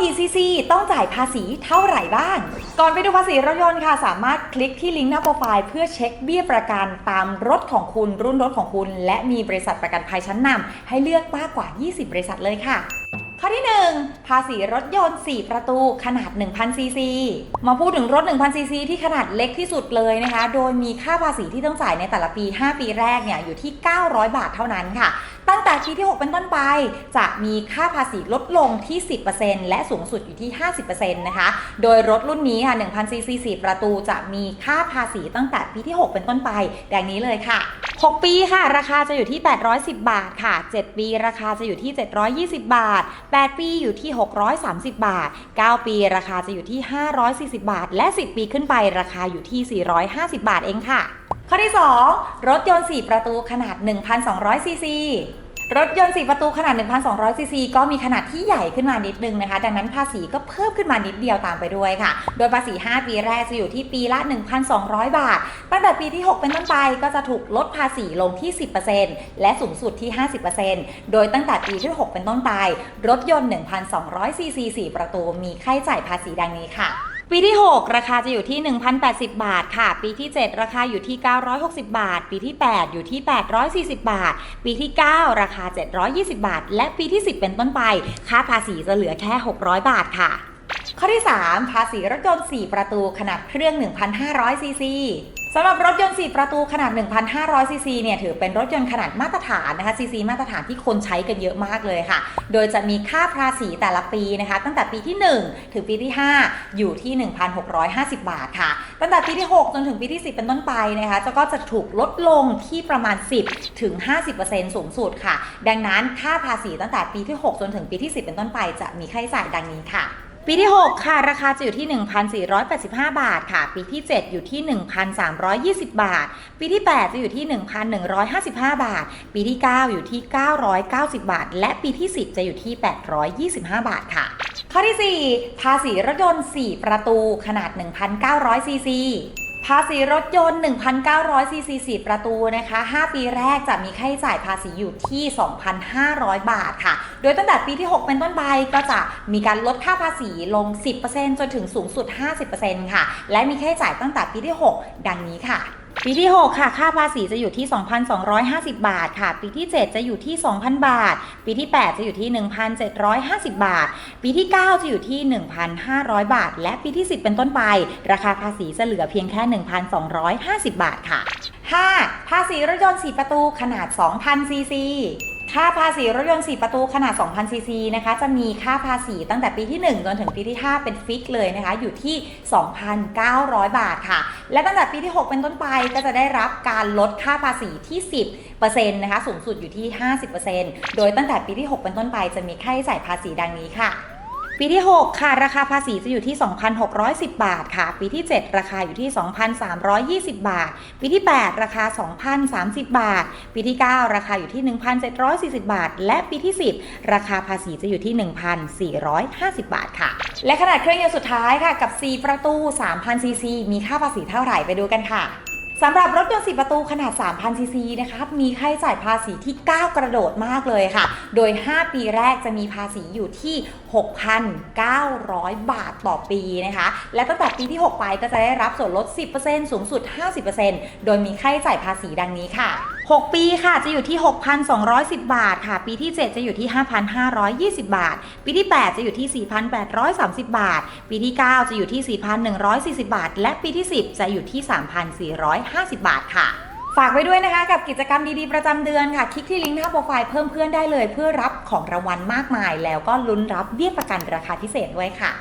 กี่ซีซีต้องจ่ายภาษีเท่าไหร่บ้าง ก่อนไปดูภาษีรถยนต์ค่ะ สามารถคลิกที่ลิงก์หน้าโปรไฟล์เพื่อเช็คเบี้ยประกันตามรถของคุณรุ่นรถของคุณ และมีบริษัทประกันภัยชั้นนำให้เลือกมากกว่า 20 บริษัทเลยค่ะ ข้อที่ 1 ภาษีรถยนต์ 4 ประตูขนาด 1,000 ซีซี มาพูดถึงรถ 1,000 ซีซีที่ขนาดเล็กที่สุดเลยนะคะ โดยมีค่าภาษีที่ต้องจ่ายในแต่ละปี 5 ปีแรกเนี่ยอยู่ที่ 900 บาทเท่านั้นค่ะ ตั้งแต่ปีที่ 6 เป็นต้นไป จะมีค่าภาษีลดลงที่ 10%และสูงสุดอยู่ที่ 50%นะคะ โดยรถรุ่นนี้ค่ะ 1,000 ซีซี 4 ประตูจะมีค่าภาษีตั้งแต่ปีที่ 6 เป็นต้นไป ดังนี้เลยค่ะ 6 ปีค่ะ ราคาจะอยู่ที่ 810 บาทค่ะ 7 ปี ราคาจะอยู่ที่ 720 บาท8 ปีอยู่ที่ 630 บาท 9 ปีราคาจะอยู่ที่ 540 บาท และ 10 ปีขึ้นไปราคาอยู่ที่ 450 บาทเองค่ะ ข้อที่ 2 รถยนต์ 4 ประตูขนาด 1,200ซีซี รถยนต์ 4 ประตูขนาด 1,200 ซีซีก็มีขนาดที่ใหญ่ขึ้นมานิดนึงนะคะ ดังนั้นภาษีก็เพิ่มขึ้นมานิดเดียวตามไปด้วยค่ะ โดยภาษี 5 ปีแรกจะอยู่ที่ปีละ 1,200 บาท ตั้งแต่ปีที่ 6 เป็นต้นไปก็จะถูกลดภาษีลงที่ 10%และสูงสุดที่ 50%โดยตั้งแต่ปีที่ 6 เป็นต้นไป รถยนต์ 1,200 ซีซี4ประตูมีค่าใช้จ่ายภาษีดังนี้ค่ะ ปีที่ 6 ราคาจะอยู่ที่ 1,080 บาทค่ะ ปีที่ 7 ราคาอยู่ที่ 960 บาท ปีที่ 8 อยู่ที่ 840 บาท ปีที่ 9 ราคา 720 บาท และปีที่ 10 เป็นต้นไป ค่าภาษีจะเหลือแค่ 600 บาทค่ะ ข้อที่ 3 ภาษีรถยนต์4ประตูขนาดเครื่อง 1,500ซีซี สำหรับรถยนต์ 4 ประตูขนาด 1,500 ซีซี เนี่ย ถือเป็นรถยนต์ขนาดมาตรฐานนะคะ ซีซี มาตรฐานที่คนใช้กันเยอะมากเลยค่ะ โดยจะมีค่าภาษีแต่ละปีนะคะ ตั้งแต่ปีที่ 1 ถึงปีที่ 5 อยู่ที่ 1,650 บาทค่ะ ตั้งแต่ปีที่ 6 จนถึงปีที่ 10 เป็นต้นไปนะคะจะก็จะถูกลดลงที่ประมาณ 10 ถึง 50%สูงสุดค่ะ ดังนั้นค่าภาษีตั้งแต่ปีที่ 6 จนถึงปีที่ 10 เป็นต้นไป จะมีค่าใช้จ่ายดังนี้ค่ะ ปีที่ 6 ค่ะ ราคาจะอยู่ที่ 1,485 บาทค่ะ ปีที่ 7 อยู่ที่ 1,320 บาท ปีที่ 8 จะอยู่ที่ 1,155 บาท ปีที่ 9 อยู่ที่ 990 บาท และปีที่ 10 จะอยู่ที่ 825 บาทค่ะ ข้อที่ 4 ภาษีรถยนต์ 4 ประตูขนาด 1,900ซีซี ภาษีรถยนต์1,900ซีซี4ประตูนะคะ 5 ปีแรกจะมีค่าใช้จ่ายภาษีอยู่ที่ 2,500 บาทค่ะ โดยตั้งแต่ปีที่ 6 เป็นต้นไปก็จะมีการลดค่าภาษีลง 10%จนถึงสูงสุด 50%ค่ะ และมีค่าใช้จ่ายตั้งแต่ปีที่ 6 ดังนี้ค่ะ ปีที่ 6 ค่ะ ค่าภาษีจะอยู่ที่ 2,250 บาทค่ะ ปีที่ 7 จะอยู่ที่ 2,000 บาท ปีที่ 8 จะอยู่ที่ 1,750 บาท ปีที่ 9 จะอยู่ที่ 1,500 บาท และปีที่ 10 เป็นต้นไป ราคาภาษีจะเหลือเพียงแค่ 1,250 บาทค่ะ 5. ภาษีรถยนต์ 4 ประตูขนาด 2,000ซีซี ค่าภาษีรถยนต์ 4 ประตูขนาด 2,000 ซีซีนะคะ จะมีค่าภาษีตั้งแต่ปีที่ 1 จนถึงปีที่ 5 เป็นฟิกเลยนะคะ อยู่ที่ 2,900 บาทค่ะ และตั้งแต่ปีที่ 6 เป็นต้นไปก็จะได้รับการลดค่าภาษีที่ 10%นะคะ สูงสุดอยู่ที่ 50%โดยตั้งแต่ปีที่ 6 เป็นต้นไปจะมีค่าใช้จ่ายภาษีดังนี้ค่ะ ปีที่ 6 ค่ะ ราคาภาษีจะอยู่ที่ 2,610 บาทค่ะ ปีที่ 7 ราคาอยู่ที่ 2,320 บาท ปีที่ 8 ราคา 2,030 บาท ปีที่ 9 ราคาอยู่ที่ 1,740 บาท และปีที่ 10 ราคาภาษีจะอยู่ที่ 1,450 บาทค่ะ และขนาดเครื่องยนต์สุดท้ายค่ะ กับ 4 ประตู3,000ซีซีมีค่าภาษีเท่าไหร่ไปดูกันค่ะ สำหรับรถยนต์4ประตูขนาด 3,000 ซีซีนะคะมีค่าใช้จ่ายภาษีที่ก้าวกระโดดมากเลยค่ะ โดย 5 ปีแรกจะมีภาษีอยู่ที่ 6,900 บาทต่อปีนะคะ และตั้งแต่ปีที่ 6 ไปก็จะได้รับส่วนลด 10%สูงสุด 50%โดยมีค่าใช้จ่ายภาษีดังนี้ค่ะ 6 ปีค่ะจะอยู่ที่ 6,210 บาทค่ะ ปีที่ 7 จะอยู่ที่ 5,520 บาท ปีที่ 8 จะอยู่ที่ 4,830 บาท ปีที่ 9 จะอยู่ที่ 4,140 บาท และปีที่ 10 จะอยู่ที่ 3,450 บาทค่ะฝากไว้ด้วยนะคะกับกิจกรรมดีๆประจำเดือนค่ะ คลิกที่ลิงก์หน้าโปรไฟล์เพิ่มเพื่อนได้เลย เพื่อรับของรางวัลมากมาย แล้วก็ลุ้นรับเบี้ยประกันราคาพิเศษด้วยค่ะ